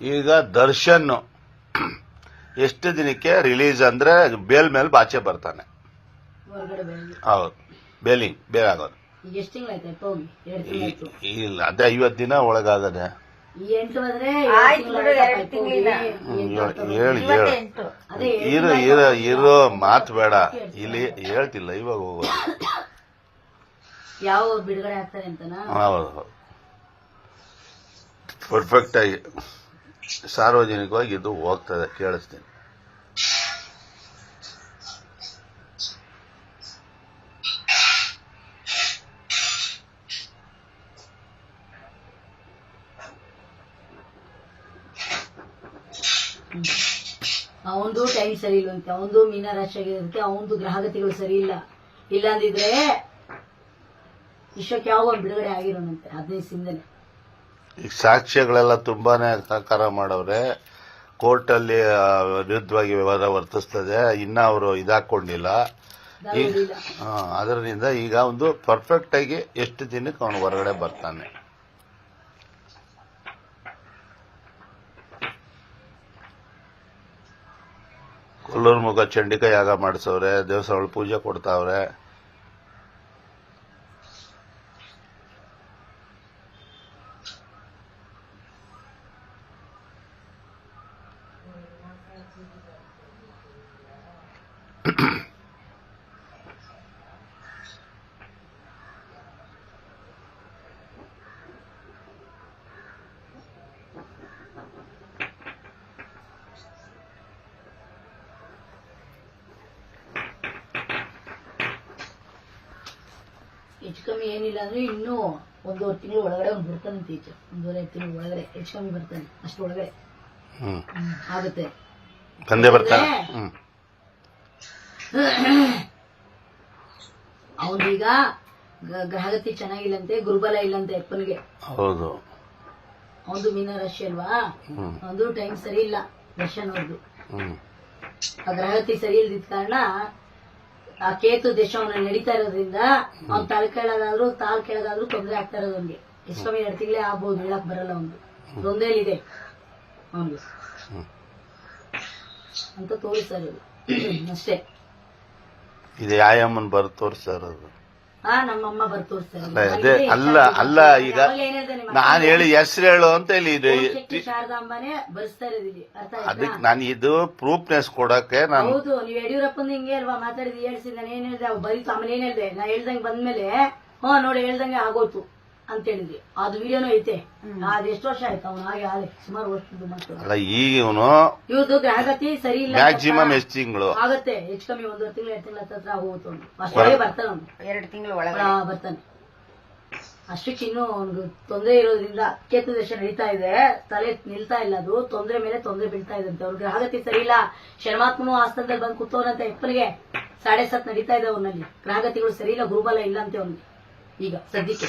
ಈಗ ದರ್ಶನ್ ಎಷ್ಟು ದಿನಕ್ಕೆ ರಿಲೀಸ್ ಅಂದ್ರೆ ಬೇಲ್ ಮೇಲೆ ಬಾಚೆ ಬರ್ತಾನೆ. ಹೌದು. ಬೇಲಿಂಗ್ ಬೇಲ್ ಆಗೋದು. ಈಗ ಎಷ್ಟು ತಿಂಗಳಾಯ್ತು ಹೋಗಿ ಎರಡು ತಿಂಗಳಾಯ್ತು. ಈ- ಇಲ್ಲ ಅದೇ ಐವತ್ತು ದಿನ ಒಳಗಾಗದೆ. ಈ ಎಂಟು ಬಂದ್ರೆ ಆಯ್ತು ಎರಡು ತಿಂಗಳಿಂದ. ಹೇಳಿ ಇರೋ ಇರೋ ಇರೋ ಮಾತು ಬೇಡ. ಇಲ್ಲಿ ಹೇಳ್ತಿಲ್ಲ ಇವಾಗ ಹೋಗೋದು ಯಾವ ಬಿಡುಗಡೆ ಆಗ್ತಾರೆ ಅಂತ ಹೌದು ಪರ್ಫೆಕ್ಟ್ ಆಗಿ. ಸಾರ್ವಜನಿಕವಾಗಿ ಇದು ಹೋಗ್ತದೆ, ಕೇಳಿಸ್ತೀನಿ. ಅವಂದು ಟೈಮ್ ಸರಿ ಇಲ್ವಂತೆ ಅವಂದು ಆಗಿರುತ್ತೆ ಅವಂದು ಗ್ರಹಗತಿಗಳು ಸರಿ ಇಲ್ಲ. ಇಲ್ಲ ಅಂದಿದ್ರೆ ವಿಶ್ವಕ್ಕೆ ಯಾವಾಗ ಬಿಡುಗಡೆ ಆಗಿರೋನಂತೆ, ಹದಿನೈದು ಸಿಂದನೆ ಈಗ ಸಾಕ್ಷ್ಯಗಳೆಲ್ಲ ತುಂಬಾನೇ ಸಹಕಾರ ಮಾಡವ್ರೆ. ಕೋರ್ಟಲ್ಲಿ ವಿರುದ್ಧವಾಗಿ ವ್ಯವಹಾರ ವರ್ತಿಸ್ತದೆ. ಇನ್ನ ಅವರು ಇದಾಕೊಂಡಿಲ್ಲ. ಈಗ ಅದರಿಂದ ಈಗ ಒಂದು ಪರ್ಫೆಕ್ಟ್ ಆಗಿ ಎಷ್ಟು ದಿನಕ್ಕೆ ಅವನು ಹೊರಗಡೆ ಬರ್ತಾನೆ. ಕೊಲ್ಲೂರು ಮುಖ ಚಂಡಿಕ ಯಾಗ ಮಾಡಿಸವ್ರೆ ದೇವಸ್ಥಾನಗಳು ಪೂಜೆ ಕೊಡ್ತಾವ್ರೆ. ಹೆಚ್ಚು ಕಮ್ಮಿ ಏನಿಲ್ಲ ಅಂದ್ರೆ ಇನ್ನೂ ಒಂದೂವರೆ ತಿಂಗಳು ಒಳಗಡೆ ಒಂದು ಬರ್ತಾನಂತೆ ಈಚೆ ಒಂದೂವರೆ ತಿಂಗಳು ಒಳಗಡೆ. ಹೆಚ್ಚು ಕಮ್ಮಿ ಬರ್ತಾನೆ ಅಷ್ಟೊಳಗಡೆ ಆಗುತ್ತೆ. ತಂದೆ ಬರ್ತಾನೆ ಹ್ಮ್. ಅವನೀಗ ಗ್ರಹಗತಿ ಚೆನ್ನಾಗಿಲ್ಲಂತೆ ಗುರುಬಲ ಇಲ್ಲಂತೆ ಅಪ್ಪನಿಗೆ. ಹೌದು. ಅವನು ಮೀನರಾಶಿ ಅಲ್ವಾ? ಹ್ಮ್. ಒಂದು ಟೈಮ್ ಸರಿ ಇಲ್ಲ ದರ್ಶನ್ ಅವ್ರದ್ದು ಹ್ಮ್. ಆ ಗ್ರಹಗತಿ ಸರಿ ಇಲ್ದಿದ್ದ ಕಾರಣ ಆ ಕೇತು ದೇಶ ಅವನ ನಡೀತಾ ಇರೋದ್ರಿಂದ ಅವ್ನ್ ತಲೆ ಕೇಳೋದಾದ್ರು ತಾಳ್ ಕೇಳೋದಾದ್ರು ತೊಂದರೆ ಆಗ್ತಾ ಇರೋದು ಅವ್ನಿಗೆ. ಎಷ್ಟೊಮ್ಮೆ ಎರಡು ತಿಂಗಳೇ ಆಗ್ಬೋದು ಹೇಳಕ್ ಬರಲ್ಲ ಅವ್ನು ತೊಂದರೆಲಿದೆ ಇದೆ ಹ್ಮ್. ಅಂತ ತೋರಿಸ್ತಾರೆ ಅಷ್ಟೇ. ಇದು ಯಾಯಮ್ಮನ್ ಬರ್ ತೋರಿಸ್ತಾರ ಅದು? ಆ ನಮ್ಮಮ್ಮ ಬರ್ ತೋರಿಸ್ತಾರೆ. ಅಲ್ಲ ಅದೇ ಅಲ್ಲ ಅಲ್ಲ ಈಗ ನಾನು ಹೇಳಿ ಹೆಸರು ಹೇಳು ಅಂತ ಹೇಳಿ ಇದು. ಶಾರದಾಂಬಾನೇ ಬರ್ಸ್ತಾ ಇರೋದು ಅರ್ಥ ಅದಕ್ಕೆ ನಾನು ಇದು ಪ್ರೂಫ್ನೆಸ್ ಕೊಡಕ್ಕೆ ನಾನು ಹೌದು ನೀವ್ ಯಡಿಯೂರಪ್ಪನ ಹಿಂಗೆ ಅಲ್ವಾ ಮಾತಾಡಿದ್ ಹೇಳ್ಸಿ ನಾನು ಏನ್ ಹೇಳ್ದೆ ಅವ್ ಬರೀ ಆಮೇಲೆ ಏನ್ ಹೇಳ್ದೆ ನಾ ಹೇಳ್ದಂಗೆ ಬಂದ್ಮೇಲೆ ಹ್ಮ್ ನೋಡಿ ಹೇಳ್ದಂಗೆ ಆಗೋಯ್ತು. ಅಂತ ಹೇಳಿದ್ವಿ. ಅದು ವಿಡಿಯೋನು ಐತೆ. ಅದ್ ಎಷ್ಟು ವರ್ಷ ಆಯ್ತು? ಅವನು ಹಾಗೆ ಆಲೆ ಸುಮಾರು ವರ್ಷದ ಮಾತು ಅಲ್ಲ ಈಗ ಇವನು ಇವ್ರದ್ದು ಗ್ರಹಗತಿ ಸರಿ ಇಲ್ಲ ಮ್ಯಾಕ್ಸಿಮಮ್ ಎಷ್ಟು ತಿಂಗಳು? ಆಗತ್ತೆ. ಹೆಚ್ಚು ಕಮ್ಮಿ? ಒಂದು ತಿಂಗಳು ಎರಡು ತಿಂಗಳ ಹತ್ರ ಹೋಗುತ್ತೆ ಅವನು. ಅಷ್ಟೇ ಬರ್ತಾನೆ ಅವ್ನು. ಎರಡು ತಿಂಗಳು ಒಳಗಡೆ. ಆ, ಬರ್ತಾನೆ. ಅಷ್ಟಕ್ಕೆ ಇನ್ನೂ ಅವ್ನಿಗೆ ತೊಂದರೆ ಇರೋದ್ರಿಂದ ಕೇತು ದೇಶ ನಡೀತಾ ಇದೆ. ತಲೆ ನಿಲ್ತಾ ಇಲ್ಲ ಅದು. ತೊಂದರೆ ಮೇಲೆ ತೊಂದರೆ ಬೀಳ್ತಾ ಇದಂತೆ ಅವ್ರ ಗ್ರಹಗತಿ ಸರಿ ಇಲ್ಲ. ಶರ್ಮಾತ್ಮನು ಆಸ್ಥಾನದಲ್ಲಿ ಬಂದು ಕೂತವನಂತೆ ಎಪ್ಪನಿಗೆ ಸಾಡೆ ಸತ್ ನಡೀತಾ ಇದೆ ಅವನಲ್ಲಿ. ಗ್ರಹಗತಿಗಳು ಸರಿ ಇಲ್ಲ ಗುರುಬಲ ಇಲ್ಲ ಅಂತ ಅವ್ನಿಗೆ. ಈಗ ಸದ್ಯಕ್ಕೆ.